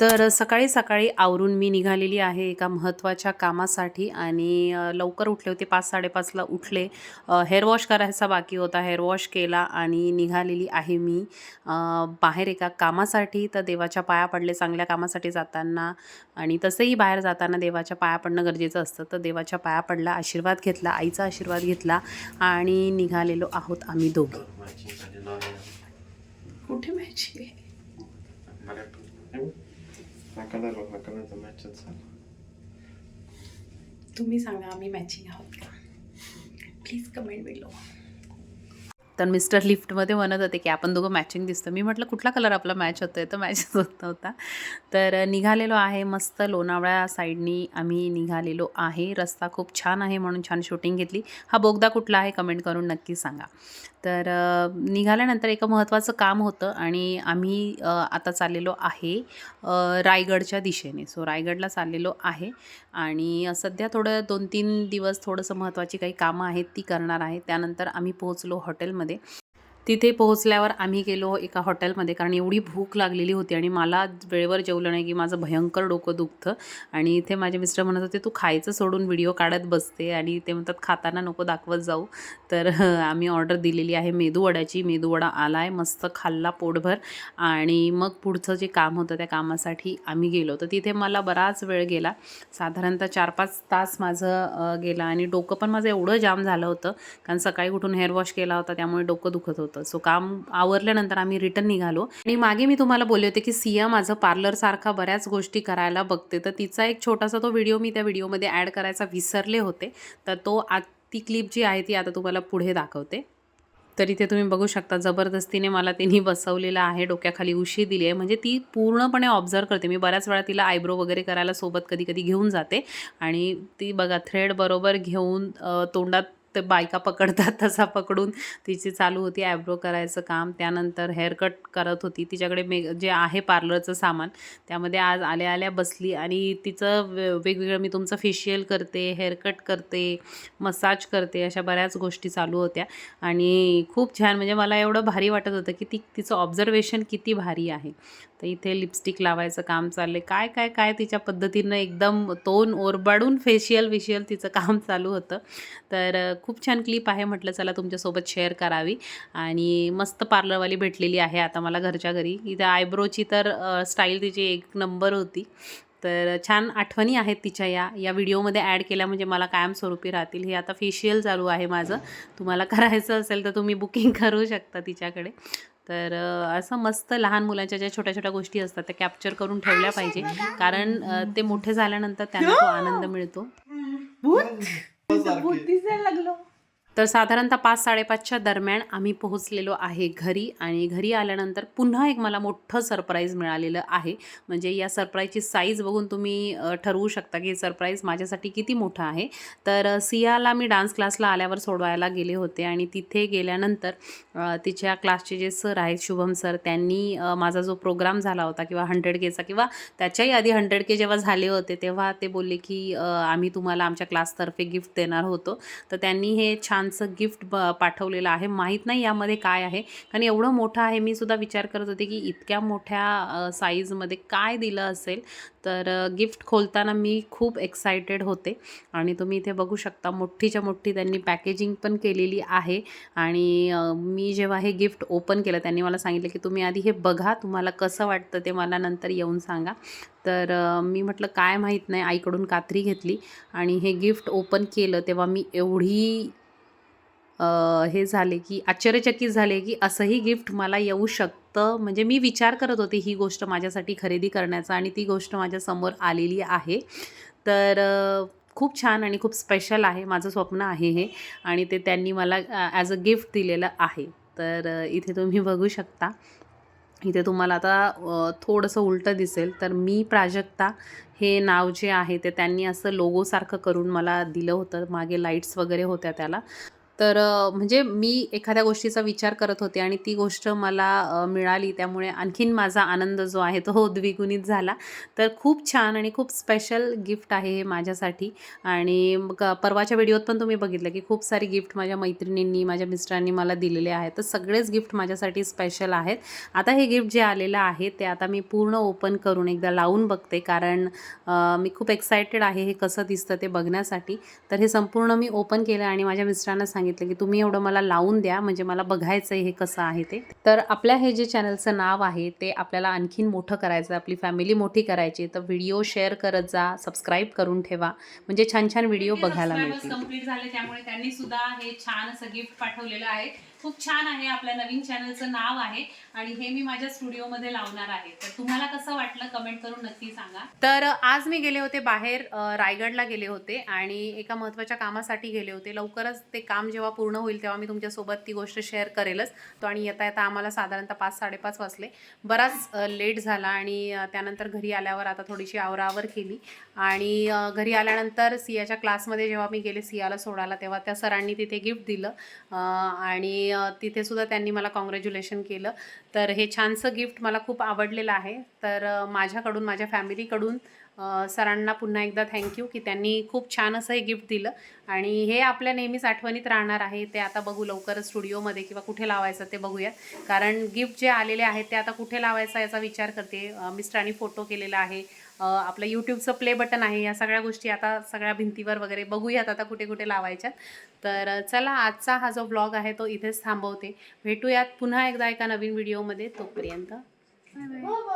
तर सकाळी सकाळी आवरून मी निघालेली आहे एका महत्त्वाच्या कामासाठी आणि लवकर उठले होते. पाच साडेपाचला उठले. हेअर वॉश करायचा बाकी होता. हेअर वॉश केला आणि निघालेली आहे मी. बाहेर एका कामासाठी. तर देवाच्या पाया पडले चांगल्या कामासाठी जाताना आणि तसंही बाहेर जाताना देवाच्या पाया पडणं गरजेचं असतं. तर देवाच्या पाया पडला आशीर्वाद घेतला आईचा आशीर्वाद घेतला आणि निघालेलो आहोत आम्ही दोघे. कुठे. हा कलर बघ हा कलरचा मॅचच झाला. तुम्ही सांगा आम्ही मॅचिंग आहोत का? प्लीज कमेंट बिलो तर मिस्टर लिफ्टमध्ये म्हणत होते की आपण दोघं मॅचिंग दिसतं. मी म्हटलं कुठला कलर आपला मॅच होतो आहे तर मॅचच होत नव्हता. तर निघालेलो आहे मस्त लोणावळा साईडनी आम्ही निघालेलो आहे. रस्ता खूप छान आहे म्हणून छान शूटिंग घेतली. हा बोगदा कुठला आहे कमेंट करून नक्की सांगा. तर निघाल्यानंतर एक महत्त्वाचं काम होतं आणि आम्ही आता चाललेलो आहे रायगडच्या दिशेने. सो रायगडला चाललेलो आहे आणि सध्या थोडं दोन तीन दिवस थोडंसं महत्त्वाची काही कामं आहेत ती करणार आहे. त्यानंतर आम्ही पोहोचलो हॉटेलमध्ये मध्ये तिथे पोहोचल्यावर आम्ही गेलो एका हॉटेलमध्ये कारण एवढी भूक लागलेली होती आणि मला वेळेवर जेवलं नाही की माझं भयंकर डोकं दुखतं. आणि इथे माझे मिस्टर म्हणत होते तू खायचं सोडून व्हिडिओ काढत बसते. आणि ते म्हणतात खाताना नको दाखवत जाऊ. तर आम्ही ऑर्डर दिलेली आहे मेदूवड्याची मेदूवडा आला आहे मस्त खाल्ला पोटभर. आणि मग पुढचं जे काम होतं त्या कामासाठी आम्ही गेलो. तर तिथे मला बराच वेळ गेला. साधारणतः चार पाच तास माझं गेला. आणि डोकं पण माझं एवढं जाम झालं होतं कारण सकाळी उठून हेअर वॉश केला होता त्यामुळे डोकं दुखत होतं. सो काम आवरल्यानंतर आम्ही रिटर्न निघालो. आणि मागे मी तुम्हाला बोलले होते की सिया माझं पार्लरसारखा बऱ्याच गोष्टी करायला बघते. तर तिचा एक छोटासा तो व्हिडिओ मी त्या व्हिडिओमध्ये ॲड करायचा विसरले होते. तर तो आ ती क्लिप जी आहे ती आता तुम्हाला पुढे दाखवते. तर इथे तुम्ही बघू शकता जबरदस्तीने मला तिने बसवलेलं आहे. डोक्याखाली उशी दिली आहे. म्हणजे ती पूर्णपणे ऑब्झर्व करते. मी बऱ्याच वेळा तिला आयब्रो वगैरे करायला सोबत कधी कधी घेऊन जाते. आणि ती बघा थ्रेड बरोबर घेऊन तोंडात ते बायका पकडतात तसा पकडून. तिची चालू होती आयब्रो करायचं काम. त्यानंतर हेअरकट करत होती. तिच्याकडे मे जे आहे पार्लरचं सामान त्यामध्ये आज आल्या आल्या बसली आणि तिचं वेगवेगळं मी तुमचं फेशियल करते हेअरकट करते मसाज करते अशा बऱ्याच गोष्टी चालू होत्या. आणि खूप छान म्हणजे मला एवढं भारी वाटत होतं की ती तिचं ऑब्झर्वेशन किती भारी आहे. तर इथे लिपस्टिक लावायचं काम चाललं काय काय काय तिच्या पद्धतीनं एकदम तोंड ओरबाडून फेशियल विशियल तिचं काम चालू होतं. तर खूप छान क्लिप आहे म्हटलं चला तुमच्यासोबत शेअर करावी. आणि मस्त पार्लरवाली भेटलेली आहे आता मला घरच्या घरी. इथं आयब्रोची तर स्टाईल तिची एक नंबर होती. तर छान आठवणी आहेत तिच्या या या व्हिडिओमध्ये ॲड केल्या म्हणजे मला कायमस्वरूपी राहतील. हे आता फेशियल चालू आहे माझं. तुम्हाला करायचं असेल तर तुम्ही बुकिंग करू शकता तिच्याकडे. तर असं मस्त लहान मुलांच्या ज्या छोट्या छोट्या गोष्टी असतात त्या कॅप्चर करून ठेवल्या पाहिजे. कारण ते मोठे झाल्यानंतर त्यांना तो आनंद मिळतो. बुद्ध दिसायला लागलो. तर साधारणतः पाच साडेपाचच्या दरम्यान आम्ही पोहोचलेलो आहे घरी आणि घरी आल्यानंतर पुन्हा एक मला मोठं सरप्राईज मिळालेलं आहे. म्हणजे या सरप्राईजची साईज बघून तुम्ही ठरवू शकता की सरप्राईज माझ्यासाठी किती मोठं आहे. तर सियाला मी डान्स क्लासला आल्यावर सोडवायला गेले होते आणि तिथे गेल्यानंतर तिच्या क्लासचे जे सर आहेत शुभम सर त्यांनी माझा जो प्रोग्राम झाला होता किंवा हंड्रेड केचा किंवा त्याच्याही आधी हंड्रेड के जेव्हा झाले होते तेव्हा ते बोलले की आम्ही तुम्हाला आमच्या क्लासतर्फे गिफ्ट देणार होतो. तर त्यांनी हे छान छानसं गिफ्ट ब पाठवलेलं आहे. माहीत नाही यामध्ये काय आहे. कारण एवढं मोठं आहे मी सुद्धा विचार करत होते की इतक्या मोठ्या साईजमध्ये काय दिलं असेल? तर गिफ्ट खोलताना मी खूप एक्सायटेड होते. आणि तुम्ही इथे बघू शकता मोठीच्या मोठी त्यांनी पॅकेजिंग पण केलेली आहे. आणि मी जेव्हा हे गिफ्ट ओपन केलं त्यांनी मला सांगितलं की तुम्ही आधी हे बघा तुम्हाला कसं वाटतं ते मला नंतर येऊन सांगा. तर मी म्हटलं काय माहीत नाही आईकडून कात्री घेतली. आणि हे गिफ्ट ओपन केलं तेव्हा मी एवढी हे झाले की आश्चर्यचकित झाले की असंही गिफ्ट मला येऊ शकतं? म्हणजे मी विचार करत होते ही गोष्ट माझ्यासाठी खरेदी करण्याचा आणि ती गोष्ट माझ्यासमोर आलेली आहे. तर खूप छान आणि खूप स्पेशल आहे माझं स्वप्न आहे हे आणि ते त्यांनी मला ॲज अ गिफ्ट दिलेलं आहे. तर इथे तुम्ही बघू शकता. इथे तुम्हाला आता थोडंसं उलटं दिसेल तर मी प्राजक्ता हे नाव जे आहे ते त्यांनी असं लोगोसारखं करून मला दिलं होतं. मागे लाईट्स वगैरे होत्या त्याला. तर म्हणजे मी एखाद्या गोष्टीचा विचार करत होते आणि ती गोष्ट मला मिळाली. त्यामुळे आणखीन माझा आनंद जो आहे तो द्विगुणित झाला. तर खूप छान आणि खूप स्पेशल गिफ्ट आहे हे माझ्यासाठी. आणि परवाच्या व्हिडिओत पण तुम्ही बघितलं की खूप सारी गिफ्ट माझ्या मैत्रिणींनी माझ्या मिस्टरांनी मला दिलेले आहेत. तर सगळेच गिफ्ट माझ्यासाठी स्पेशल आहेत. आता हे गिफ्ट जे आलेलं आहे ते आता मी पूर्ण ओपन करून एकदा लावून बघते. कारण मी खूप एक्सायटेड आहे हे कसं दिसतं ते बघण्यासाठी. तर हे संपूर्ण मी ओपन केलं आणि माझ्या मिस्टरांना सांगितलं की तुम्ही एवढं मला लावून द्या म्हणजे मला बघायचं आहे हे कसं आहे ते. तर आपल्या हे जे चॅनलचं नाव आहे ते आपल्याला आणखीन मोठं करायचं आहे. आपली फॅमिली मोठी करायची. तर व्हिडिओ शेअर करत जा सबस्क्राईब करून ठेवा. म्हणजे छान छान व्हिडिओ बघायला मिळतील. कंप्लीट झाले त्यामुळे त्यांनी सुद्धा हे छान असं गिफ्ट पाठवलेलं आहे. खूप छान आहे आपल्या नवीन चॅनलचं नाव आहे. आणि हे मी माझ्या स्टुडिओमध्ये लावणार आहे. तर तुम्हाला कसं वाटलं कमेंट करून नक्की सांगा. तर आज मी गेले होते बाहेर रायगडला गेले होते आणि एका महत्त्वाच्या कामासाठी गेले होते. लवकरच ते काम जेव्हा पूर्ण होईल तेव्हा मी तुमच्यासोबत ती गोष्ट शेअर करेलच. तो आणि येता येता आम्हाला साधारणतः पाच साडेपाच वाजले. बराच लेट झाला आणि त्यानंतर घरी आल्यावर आता थोडीशी आवरावर केली. आणि घरी आल्यानंतर सियाच्या क्लासमध्ये जेव्हा मी गेले सियाला सोडायला तेव्हा त्या सरांनी तिथे गिफ्ट दिलं. आणि तिथेसुद्धा त्यांनी मला कॉंग्रॅच्युलेशन केलं. तर हे छानसं गिफ्ट मला खूप आवडलेलं आहे. तर माझ्याकडून माझ्या फॅमिलीकडून सरांना पुन्हा एकदा थँक्यू की त्यांनी खूप छान असं हे गिफ्ट दिलं. आणि हे आपल्या नेहमीच आठवणीत राहणार आहे. ते आता बघू लवकरच स्टुडिओमध्ये किंवा कुठे लावायचं ते बघूयात. कारण गिफ्ट जे आलेले आहेत ते आता कुठे लावायचं याचा विचार करते. मिस्टरांनी फोटो केलेला आहे. आपलं यूट्यूबचं प्ले बटन आहे या सगळ्या गोष्टी आता सगळ्या भिंतीवर वगैरे बघूयात आता कुठे कुठे लावायच्यात. तर चला आजचा हा जो ब्लॉग आहे तो इथेच थांबवते. भेटूयात पुन्हा एकदा एका नवीन व्हिडिओमध्ये तोपर्यंत. हो, हो.